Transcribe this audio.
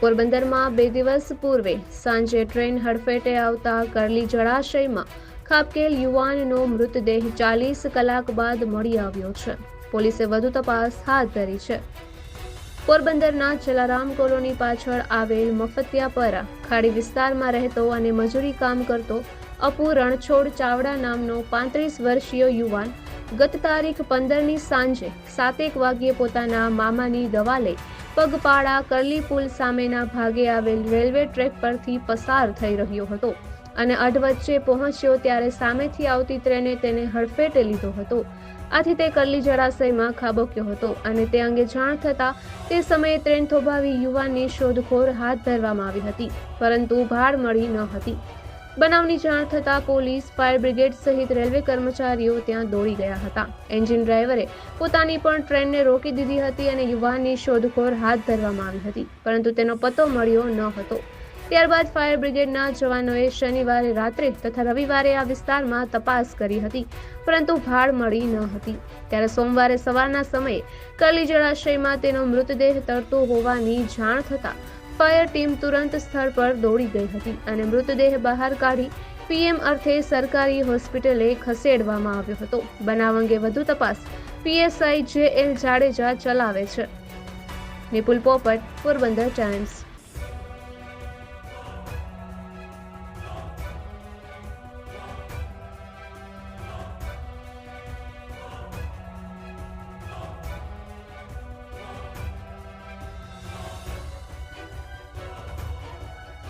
પોરબંદરમાં બે દિવસ પૂર્વે સાંજે ટ્રેન હડફેટે આવતા કરલી જળાશયમાં ખાબકેલ યુવાનનો મૃતદેહ ચાલીસ કલાક બાદ મળી આવ્યો છે. પોલીસે વધુ તપાસ હાથ ધરી છે. પોરબંદરના જલારામ કોલોની પાછળ આવેલ મફતિયાપરા ખાડી વિસ્તારમાં રહેતો અને મજૂરી કામ કરતો અપુ રણછોડ ચાવડા નામનો પાંત્રીસ વર્ષીય યુવાન ગત તારીખ પંદરની સાંજે સાતેક વાગ્યે પોતાના મામાની દવા લઈ પગપાળા, કરલી પુલ સામેના ભાગે આવેલ રેલવે ટ્રેક પરથી પસાર થઈ રહ્યો હતો અને અડવચ્ચે પહોંચ્યો ત્યારે સામેથી આવતી ટ્રેને તેને હડફેટે લીધો હતો. આથી તે કરલી જળાશયમાં ખાબક્યો હતો અને તે અંગે જાણ થતાં તે સમયે ટ્રેન થોભાવી યુવાનની શોધખોળ હાથ ધરવામાં આવી હતી, પરંતુ ભાડ મળી ન હતી. બનાવની જાણ થતાં પોલીસ, ફાયર બ્રિગેડ સહિત રેલવે કર્મચારીઓ ત્યાં દોડી ગયા હતા. એન્જિન ડ્રાઈવરે પોતાની પણ ટ્રેનને રોકી દીધી હતી અને યુવાનની શોધખોળ હાથ ધરવામાં આવી હતી, પરંતુ તેનો પતો મળ્યો ન હતો. ત્યારબાદ ફાયર બ્રિગેડના જવાનોએ શનિવારે રાત્રે તથા રવિવારે આ વિસ્તારમાં તપાસ કરી હતી, પરંતુ ભાળ મળી ન હતી. ત્યારે સોમવારે સવારના સમયે કરલી જળાશયમાં તેનો મૃતદેહ તરતો હોવાની જાણ થતાં ફાયર ટીમ તુરંત સ્થળ પર દોડી ગઈ હતી અને મૃતદેહ બહાર કાઢી પીએમ અર્થે સરકારી હોસ્પિટલે ખસેડવામાં આવ્યો હતો. બનાવ અંગે વધુ તપાસ પીએસઆઈ જે એલ જાડેજા ચલાવે છે. નિપુલ પોપટ પોરબંદર ટાઈમ્સ.